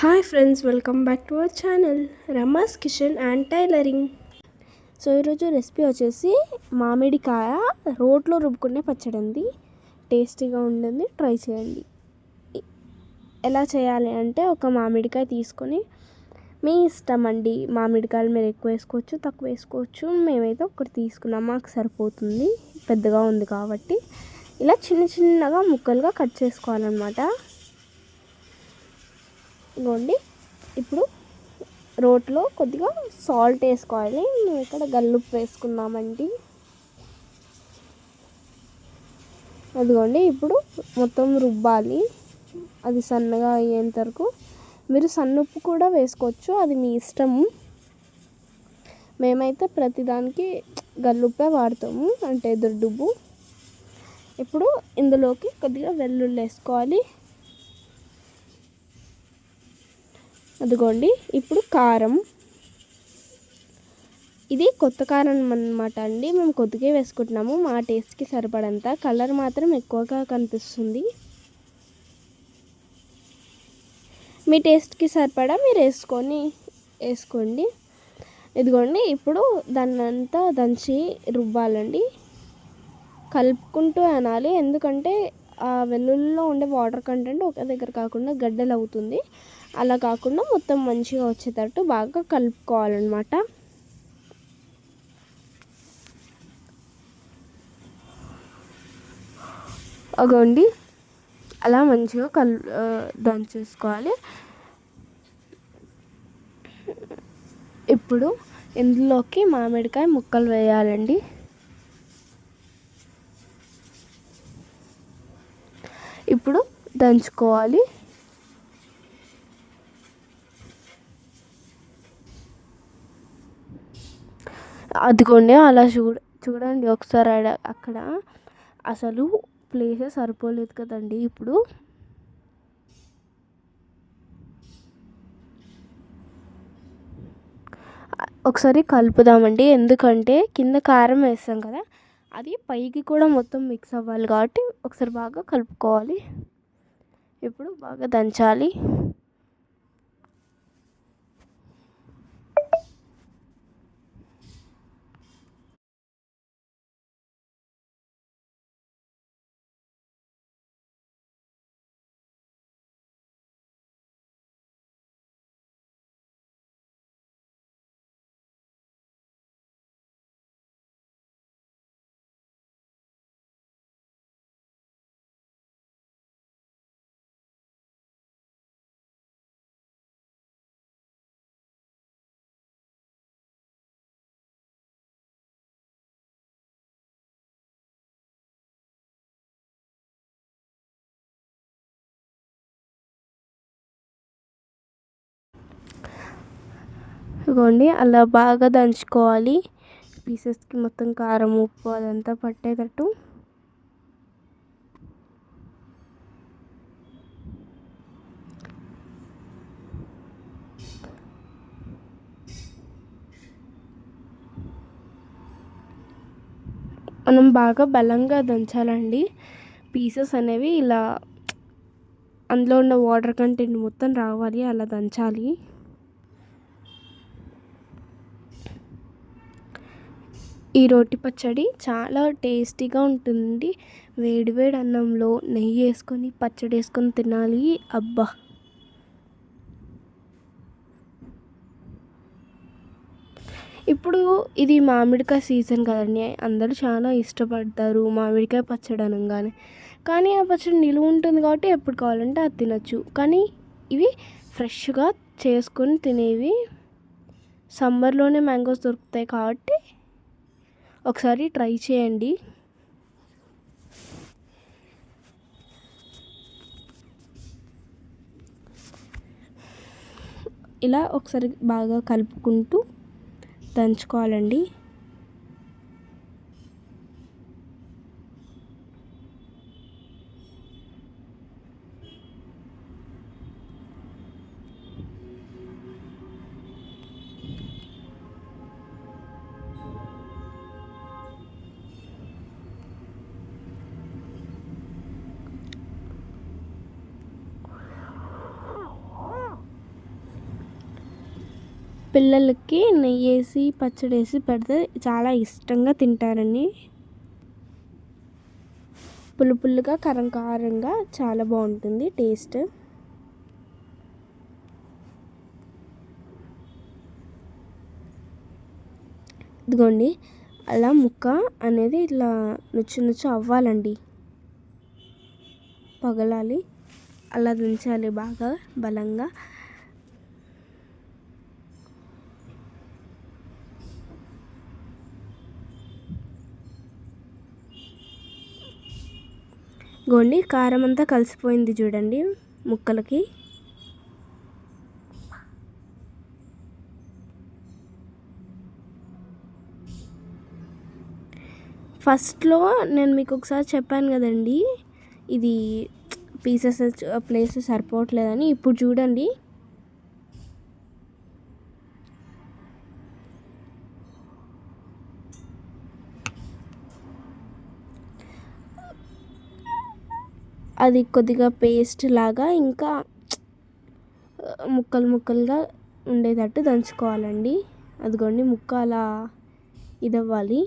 Hi friends welcome back to our channel. Rama's kitchen and tailoring. So ఈరోజు recipe వచ్చేసి మామిడికాయ రోట్లో రుబ్బుకునే పచ్చడి అండి టేస్టీగా ఉంటుంది ట్రై చేయండి. ఎలా చేయాలి అంటే ఒక మామిడికాయ తీసుకొని మీ ఇష్టం అండి మామిడికాయలు మీరు ఎక్కువ వేసుకోవచ్చు తక్కువ వేసుకోవచ్చు మేమైతే ఒకటి తీసుకున్నాం మాకు సరిపోతుంది పెద్దగా ఉంది కాబట్టి. ఇలా చిన్న చిన్నగా ముక్కలుగా కట్ చేసుకోవాలన్నమాట. ఇగోండి ఇప్పుడు రోట్లో కొద్దిగా సాల్ట్ వేసుకోవాలి. మేము ఇక్కడ గల్లుప్పు వేసుకుందామండి. అదిగోండి ఇప్పుడు మొత్తం రుబ్బాలి. అది సన్నగా అయ్యేంత వరకు మీరు సన్నుప్పు కూడా వేసుకోవచ్చు. అది మీ ఇష్టము మేమైతే ప్రతిదానికి గల్లుప్పే వాడతాము అంటే దొడ్డుబ్బు ఇప్పుడు ఇందులోకి కొద్దిగా వెల్లుల్లి వేసుకోవాలి. అదిగోండి ఇప్పుడు కారం. ఇది కొత్త కారం అనమాట అండి. మేము కొద్దిగా వేసుకుంటున్నాము. మా టేస్ట్కి సరిపడంత. కలర్ మాత్రం ఎక్కువగా కనిపిస్తుంది. మీ టేస్ట్కి సరిపడా మీరు వేసుకొని వేసుకోండి. ఇదిగోండి ఇప్పుడు దాన్నంతా దంచి రుబ్బాలండి. కలుపుకుంటూ అనాలి. ఎందుకంటే ఆ వెల్లుల్లిలో ఉండే వాటర్ కంటెంట్ ఒక దగ్గర కాకుండా గడ్డలు అవుతుంది. అలా కాకుండా మొత్తం మంచిగా వచ్చేటట్టు బాగా కలుపుకోవాలన్నమాట. అగోండి. అలా మంచిగా కల్ దంచేసుకోవాలి ఇప్పుడు ఇందులోకి మామిడికాయ ముక్కలు వేయాలండి. ఇప్పుడు దంచుకోవాలి. అదిగోండి అలా చూడ చూడండి ఒకసారి అక్కడ అసలు ప్లేసే సరిపోలేదు కదండి ఇప్పుడు. ఒకసారి కలుపుదామండి ఎందుకంటే కింద కారం వేస్తాం కదా అది పైకి కూడా మొత్తం మిక్స్ అవ్వాలి కాబట్టి ఒకసారి బాగా కలుపుకోవాలి. ఇప్పుడు బాగా దంచాలి. ఇదిగోండి అలా బాగా దంచుకోవాలి. పీసెస్కి మొత్తం కారం ఉప్పు అదంతా పట్టేటట్టు. మనం బాగా బలంగా దంచాలండి. పీసెస్ అనేవి ఇలా అందులో ఉన్న వాటర్ కంటెంట్ మొత్తం రావాలి అలా దంచాలి. ఈ రోటి పచ్చడి చాలా టేస్టీగా ఉంటుంది వేడివేడి అన్నంలో నెయ్యి వేసుకొని పచ్చడి వేసుకొని తినాలి. అబ్బా! ఇప్పుడు ఇది మామిడికాయ సీజన్ కదండి. అందరూ చాలా ఇష్టపడతారు మామిడికాయ పచ్చడి అనగానే. కానీ ఆ పచ్చడి నిలువ ఉంటుంది కాబట్టి ఎప్పుడు కావాలంటే అది తినచ్చు. కానీ ఇవి ఫ్రెష్గా చేసుకొని తినేవి. సమ్మర్లోనే మ్యాంగోస్ దొరుకుతాయి కాబట్టి ఒకసారి ట్రై చేయండి. ఇలా ఒకసారి బాగా కలుపుకుంటూ దంచుకోవాలండి. పిల్లలకి నెయ్యి వేసి పచ్చడి వేసి పెడితే చాలా ఇష్టంగా తింటారండి. పులుపుల్లుగా కారం కారంగా చాలా బాగుంటుంది టేస్ట్. ఇదిగోండి అలా ముక్క అనేది ఇట్లా నుచ్చు నుచ్చు అవ్వాలండి. పగలాలి. అలా దించాలి బాగా బలంగా. గోండి కారం అంతా కలిసిపోయింది చూడండి ముక్కలకి. ఫస్ట్లో నేను మీకు ఒకసారి చెప్పాను కదండి ఇది పీసెస్ ప్లేస్ సరిపోవట్లేదని. ఇప్పుడు చూడండి అది కొద్దిగా పేస్ట్ లాగా ఇంకా ముక్కలు ముక్కలుగా ఉండేటట్టు దంచుకోవాలండి. అదిగోండి ముక్క అలా ఇదవ్వాలి.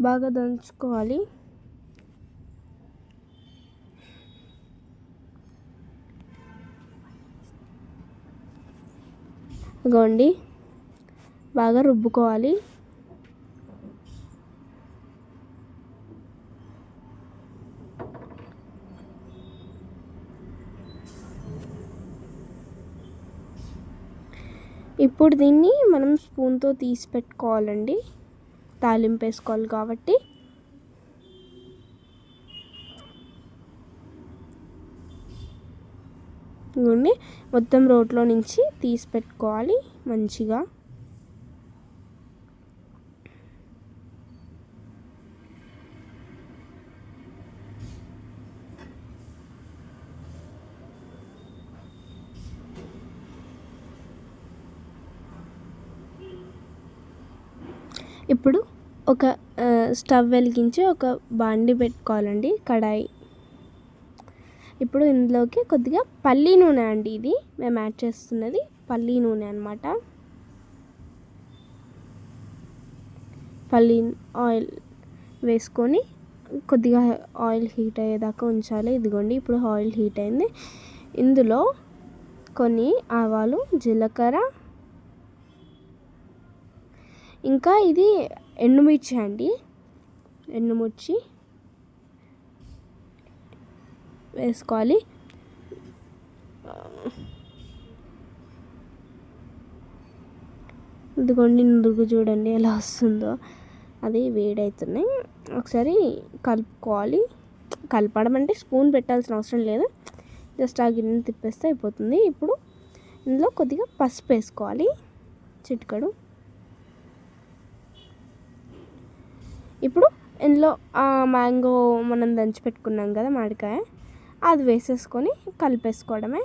బాగా దంచుకోవాలి. ఇదిగోండి బాగా రుబ్బుకోవాలి. ఇప్పుడు దీన్ని మనం స్పూన్తో తీసి పెట్టుకోవాలండి. తాలింపు వేసుకోవాలి కాబట్టి. ఇవన్నీ మొత్తం రోట్లో నుంచి తీసి పెట్టుకోవాలి మంచిగా. ఇప్పుడు ఒక స్టవ్ వెలిగించి ఒక బాండి పెట్టుకోవాలండి కడాయి. ఇప్పుడు ఇందులోకి కొద్దిగా పల్లి నూనె అండి ఇది. మేము యాడ్ చేస్తున్నది పల్లి నూనె అనమాట పల్లి ఆయిల్ వేసుకొని కొద్దిగా ఆయిల్ హీట్ అయ్యేదాకా ఉంచాలి. ఇదిగోండి ఇప్పుడు ఆయిల్ హీట్ అయింది. ఇందులో కొన్ని ఆవాలు జీలకర్ర ఇంకా ఇది ఎండుమిర్చి అండి. ఎండుమిర్చి వేసుకోవాలి. ఇదిగోండి నురుగు చూడండి ఎలా వస్తుందో. అది వేడవుతున్నాయి ఒకసారి కలుపుకోవాలి. కలపడం అంటే స్పూన్ పెట్టాల్సిన అవసరం లేదు. జస్ట్ ఆ గిన్నె తిప్పేస్తే అయిపోతుంది. ఇప్పుడు ఇందులో కొద్దిగా పసుపు వేసుకోవాలి. చిటికడు. ఇప్పుడు ఇందులో మ్యాంగో మనం దంచి పెట్టుకున్నాం కదా మామిడికాయ అది వేసేసుకొని కలిపేసుకోవడమే.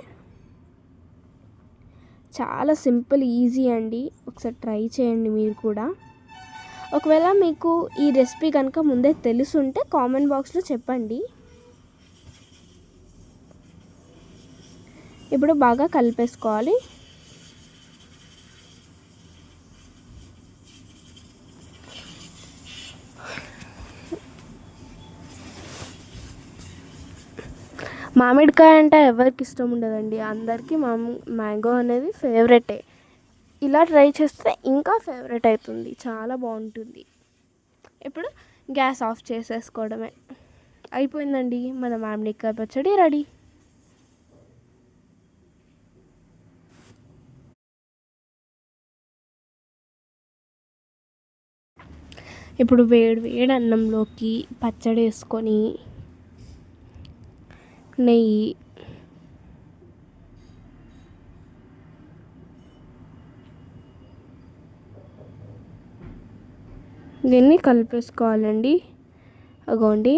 చాలా సింపుల్ ఈజీ అండి. ఒకసారి ట్రై చేయండి మీరు కూడా. ఒకవేళ మీకు ఈ రెసిపీ కనుక ముందే తెలుసుంటే కామెంట్ బాక్స్లో చెప్పండి. ఇప్పుడు బాగా కలిపేసుకోవాలి. మామిడికాయ అంటే ఎవరికి ఇష్టం ఉండదండి. అందరికీ మా మ్యాంగో అనేది ఫేవరెటే. ఇలా ట్రై చేస్తే ఇంకా ఫేవరెట్ అవుతుంది. చాలా బాగుంటుంది. ఇప్పుడు గ్యాస్ ఆఫ్ చేసేసుకోవడమే. అయిపోయిందండి. మన మామిడికాయ పచ్చడి రెడీ. ఇప్పుడు వేడి వేడి అన్నంలోకి పచ్చడి వేసుకొని నెయ్యి. దీన్ని కలిపేసుకోవాలండి. అగోండి.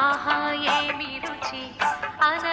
ఆహా ఏమి రుచి? అన